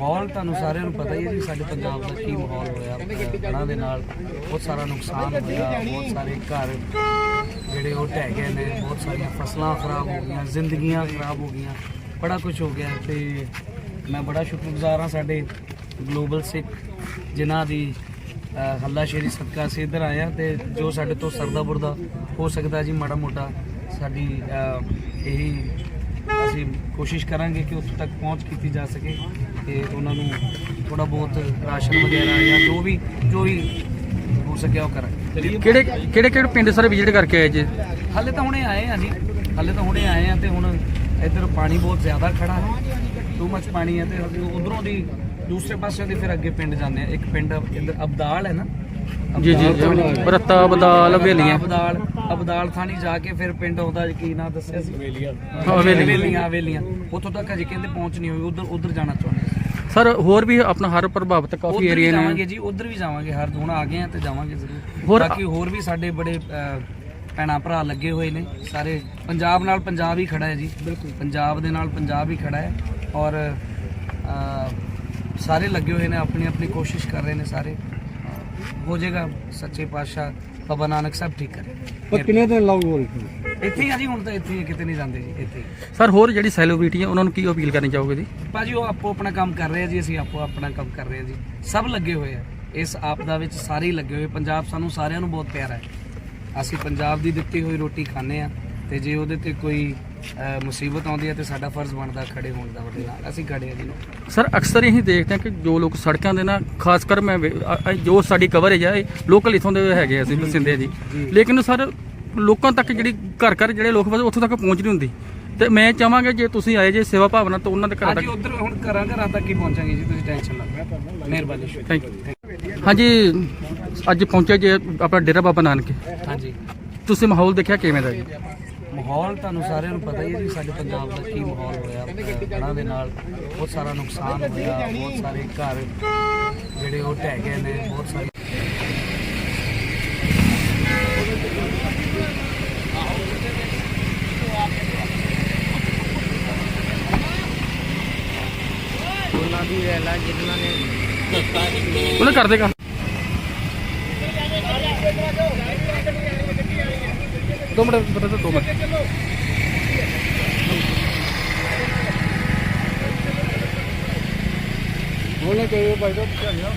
ਮਾਹੌਲ ਤੁਹਾਨੂੰ ਸਾਰਿਆਂ ਨੂੰ ਪਤਾ ਹੀ ਹੈ ਜੀ, ਸਾਡੇ ਪੰਜਾਬ ਦਾ ਕੀ ਮਾਹੌਲ ਹੋਇਆ ਹੜ੍ਹਾਂ ਦੇ ਨਾਲ ਬਹੁਤ ਸਾਰਾ ਨੁਕਸਾਨ ਹੋਇਆ, ਬਹੁਤ ਸਾਰੇ ਘਰ ਜਿਹੜੇ ਉਹ ਢਹਿ ਗਏ ਨੇ, ਬਹੁਤ ਸਾਰੀਆਂ ਫਸਲਾਂ ਖਰਾਬ ਹੋ ਗਈਆਂ, ਜ਼ਿੰਦਗੀਆਂ ਖਰਾਬ ਹੋ ਗਈਆਂ, ਬੜਾ ਕੁਝ ਹੋ ਗਿਆ ਤੇ ਮੈਂ ਬੜਾ ਸ਼ੁਕਰਗੁਜ਼ਾਰ ਹਾਂ ਸਾਡੇ ਗਲੋਬਲ ਸਿੱਖ ਜਿਨ੍ਹਾਂ ਦੀ ਹੱਲਾ ਸ਼ੇਰੀ ਸਦਕਾ ਅਸੀਂ ਇੱਧਰ ਆਏ ਹਾਂ ਤੇ ਜੋ ਸਾਡੇ ਤੋਂ ਸਰਦਾ ਬੁਰਦਾ ਹੋ ਸਕਦਾ ਜੀ ਮਾੜਾ ਮੋਟਾ, ਸਾਡੀ ਇਹੀ ਅਸੀਂ ਕੋਸ਼ਿਸ਼ ਕਰਾਂਗੇ ਕਿ ਉੱਥੋਂ ਤੱਕ ਪਹੁੰਚ ਕੀਤੀ ਜਾ ਸਕੇ। ਤੇ ਉਹਨਾਂ ਨੂੰ ਥੋੜਾ ਬਹੁਤ ਰਾਸ਼ਨ ਵਗੈਰਾ ਜਾਂ ਜੋ ਵੀ ਜੋ ਵੀ ਹੋ ਸਕਿਆ ਉਹ ਕਰਾਂਗੇ। ਕਿਹੜੇ ਕਿਹੜੇ ਕਿਹੜੇ ਪਿੰਡ ਸਾਰੇ ਵਿਜ਼ਿਟ ਕਰਕੇ ਆਏ ਜੀ? ਹਾਲੇ ਤਾਂ ਹੁਣੇ ਆਏ ਆ ਜੀ। ਹਾਲੇ ਤਾਂ ਹੁਣੇ ਆਏ ਆ ਤੇ ਹੁਣ ਇੱਧਰ ਪਾਣੀ ਬਹੁਤ ਜ਼ਿਆਦਾ ਖੜਾ ਹੈ। ਟੂ ਮੱਚ ਪਾਣੀ ਹੈ ਤੇ ਅਸੀਂ ਉਧਰੋਂ ਦੀ ਦੂਸਰੇ ਪਾਸੇ ਦੀ ਫਿਰ ਅੱਗੇ ਪਿੰਡ ਜਾਂਦੇ ਆ। ਇੱਕ ਪਿੰਡ ਇੱਧਰ ਅਬਦਾਲ ਹੈ ਨਾ। ਜੀ ਜੀ। ਜੀ। ਬਰਤਾ ਬਦਾਲ ਹਵੇਲੀਆਂ ਅਬਦਾਲ ਅਬਦਾਲ ਥਾਣੀ ਜਾ ਕੇ ਫਿਰ ਪਿੰਡ ਆਉਂਦਾ ਕੀ ਨਾਂ ਦੱਸਿਆ ਸੀ। ਹਵੇਲੀਆਂ। ਹਵੇਲੀਆਂ। ਹਵੇਲੀਆਂ ਉੱਥੋਂ ਤੱਕ ਅਜੇ ਕਹਿੰਦੇ ਪਹੁੰਚ ਨਹੀਂ ਹੋਈ ਉਧਰ ਉਧਰ ਜਾਣਾ ਚਾਹੁੰਦੇ ਸੀ। ਸਰ ਹੋਰ ਵੀ ਆਪਣਾ ਹਰ ਪ੍ਰਭਾਵਿਤ ਕਾਫੀ ਉੱਧਰ ਵੀ ਏਰੀਆ ਜਾਵਾਂਗੇ ਨੇ ਜੀ ਉਧਰ ਵੀ ਜਾਵਾਂਗੇ ਹਰ ਹੁਣ ਆ ਗਏ ਆ ਤੇ ਜਾਵਾਂਗੇ ਜ਼ਰੂਰ। ਹੋਰ- ਬਾਕੀ ਹੋਰ ਵੀ ਸਾਡੇ ਬੜੇ ਅਹ, ਭੈਣਾਂ ਭਰਾ ਲੱਗੇ ਹੋਏ ਨੇ ਸਾਰੇ। ਪੰਜਾਬ ਨਾਲ ਪੰਜਾਬ ਹੀ ਖੜਾ ਹੈ ਜੀ। ਬਿਲਕੁਲ। ਪੰਜਾਬ ਦੇ ਨਾਲ ਪੰਜਾਬ ਹੀ ਖੜਾ ਹੈ। ਔਰ ਅਹ, ਸਾਰੇ ਲੱਗੇ ਹੋਏ ਨੇ ਆਪਣੀ ਆਪਣੀ ਕੋਸ਼ਿਸ਼ ਕਰ ਰਹੇ ਨੇ ਸਾਰੇ। ਹੋ ਜਾਏਗਾ ਸੱਚੇ ਪਾਤਸ਼ਾਹ ਬਾਬਾ ਨਾਨਕ ਸਾਹਿਬ ਠੀਕ ਕਰੇ। ਪਰ ਕਿੰਨੇ ਦਿਨ ਲਾਉਗੇ ਇੱਥੇ ਹੀ ਆ ਜੀ ਹੁਣ ਤਾਂ ਇੱਥੇ ਹੀ ਆ, ਕਿਤੇ ਨਹੀਂ ਜਾਂਦੇ ਜੀ ਇੱਥੇ ਹੀ। ਸਰ ਹੋਰ ਜਿਹੜੀ ਸੈਲੀਬ੍ਰਿਟੀ ਹੈ ਉਹਨਾਂ ਨੂੰ ਕੀ ਅਪੀਲ ਕਰਨੀ ਚਾਹੋਗੇ ਜੀ? ਭਾਜੀ ਉਹ ਆਪੋ ਆਪਣਾ ਕੰਮ ਕਰ ਰਹੇ ਆ ਜੀ ਅਸੀਂ ਆਪੋ ਆਪਣਾ ਕੰਮ ਕਰ ਰਹੇ ਆ ਜੀ। ਸਭ ਲੱਗੇ ਹੋਏ ਆ। ਇਸ ਆਪਦਾ ਵਿੱਚ ਸਾਰੇ ਹੀ ਲੱਗੇ ਹੋਏ। ਪੰਜਾਬ ਸਾਨੂੰ ਸਾਰਿਆਂ ਨੂੰ ਬਹੁਤ ਪਿਆਰਾ ਹੈ। ਅਸੀਂ ਪੰਜਾਬ ਦੀ ਦਿੱਤੀ ਹੋਈ ਰੋਟੀ ਖਾਂਦੇ ਆ ਤੇ ਜੇ ਉਹਦੇ ਤੇ ਕੋਈ ਮੁਸੀਬਤ ਆਉਂਦੀ ਹੈ ਤੇ ਸਾਡਾ ਫਰਜ਼ ਬਣਦਾ ਖੜੇ ਹੋਣ ਦਾ ਉਹਦੇ ਨਾਲ। ਅਸੀਂ ਖੜੇ ਆ ਜੀ। ਸਰ ਅਕਸਰ ਇਹੀ ਦੇਖਦੇ ਹਾਂ ਕਿ ਜੋ ਲੋਕ ਸੜਕਾਂ ਦੇ ਨਾ ਖਾਸ ਕਰ ਮੈਂ ਵੇ- ਅ- ਅ- ਜੋ ਸਾਡੀ ਕਵਰੇਜ ਹੈ ਲੋਕਲ ਇਥੋਂ ਦੇ ਹੈਗੇ ਆ ਅਸੀਂ ਬਸਿੰਦੇ ਜੀ। ਲੇਕਿਨ ਸਰ ਲੋਕਾਂ ਤੱਕ ਜਿਹੜੀ ਘਰ ਘਰ ਜਿਹੜੇ ਲੋਕ ਵਸੇ ਉੱਥੋਂ ਤੱਕ ਪਹੁੰਚ ਨਹੀਂ ਹੁੰਦੀ। ਤੇ ਮੈਂ ਚਾਹਾਂਗੇ ਜੇ ਤੁਸੀਂ ਆਏ ਜੇ ਸੇਵਾ ਭਾਵਨਾ ਤਾਂ ਉਹਨਾਂ ਦੇ ਘਰ ਹਾਂਜੀ ਤੱਕ ਉਧਰ ਹੁਣ ਘਰਾਂ ਘਰਾਂ ਤੱਕ ਹੀ ਪਹੁੰਚਾਂਗੇ ਜੀ ਤੁਸੀਂ ਟੈਨਸ਼ਨ ਨਾ ਲਓ। ਮਿਹਰਬਾਨੀ। ਥੈਂਕ ਯੂ ਹਾਂਜੀ ਅੱਜ ਪਹੁੰਚੇ ਜੇ ਆਪਣਾ ਡੇਰਾ ਬਾਬਾ ਨਾਨਕ। ਹਾਂਜੀ। ਤੁਸੀਂ ਮਾਹੌਲ ਦੇਖਿਆ ਕਿਵੇਂ ਦਾ ਜੀ? ਮਾਹੌਲ ਤੁਹਾਨੂੰ ਸਾਰਿਆਂ ਨੂੰ ਪਤਾ ਹੀ ਹੈ ਜੀ ਸਾਡੇ ਪੰਜਾਬ ਦਾ ਕੀ ਮਾਹੌਲ ਹੋਇਆ ਹੜ੍ਹਾਂ ਦੇ ਨਾਲ ਬਹੁਤ ਸਾਰਾ ਨੁਕਸਾਨ ਹੋਇਆ ਬਹੁਤ ਸਾਰੇ ਘਰ ਜਿਹੜੇ ਉਹ ਢਹਿ ਗਏ ਨੇ ਬਹੁਤ ਸਾਰੀ ਉਹਨਾਂ ਦੀ ਰੈਲਾ ਜਿਨ੍ਹਾਂ ਨੇ ਉਹਨੇ ਕਰ ਦੇਗਾ ਦੋ ਮਿੰਟ ਬਤਾ ਦੋ ਮਿੰਟ। ਬੋਲਣਾ ਚਾਹੀਏ ਭਾਈ ਸਾਹਿਬ ਧਿਆਨ ਨਾਲ।